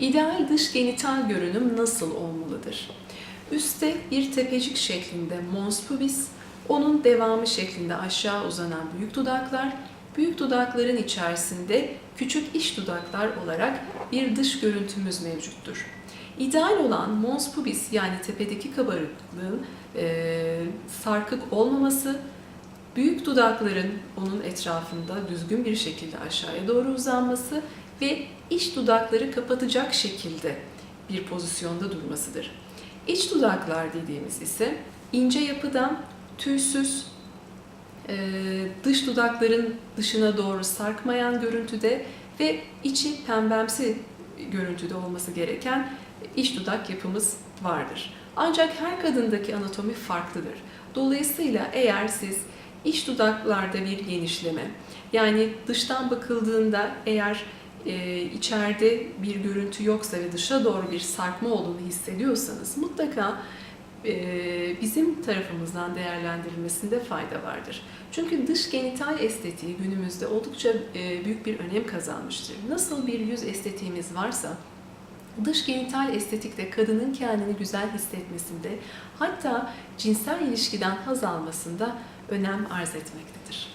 İdeal dış genital görünüm nasıl olmalıdır? Üste bir tepecik şeklinde mons pubis, onun devamı şeklinde aşağı uzanan büyük dudaklar, büyük dudakların içerisinde küçük iç dudaklar olarak bir dış görüntümüz mevcuttur. İdeal olan mons pubis yani tepedeki kabarıklığın e, sarkık olmaması, büyük dudakların onun etrafında düzgün bir şekilde aşağıya doğru uzanması ve iç dudakları kapatacak şekilde bir pozisyonda durmasıdır. İç dudaklar dediğimiz ise ince yapıdan tüysüz, e, dış dudakların dışına doğru sarkmayan görüntüde ve içi pembemsi görüntüde olması gereken iç dudak yapımız vardır. Ancak her kadındaki anatomi farklıdır. Dolayısıyla eğer siz iç dudaklarda bir genişleme, yani dıştan bakıldığında eğer e, içeride bir görüntü yoksa ve dışa doğru bir sarkma olduğunu hissediyorsanız mutlaka e, bizim tarafımızdan değerlendirilmesinde fayda vardır. Çünkü dış genital estetiği günümüzde oldukça e, büyük bir önem kazanmıştır. Nasıl bir yüz estetiğimiz varsa dış genital estetikte kadının kendini güzel hissetmesinde hatta cinsel ilişkiden haz almasında önem arz etmektedir.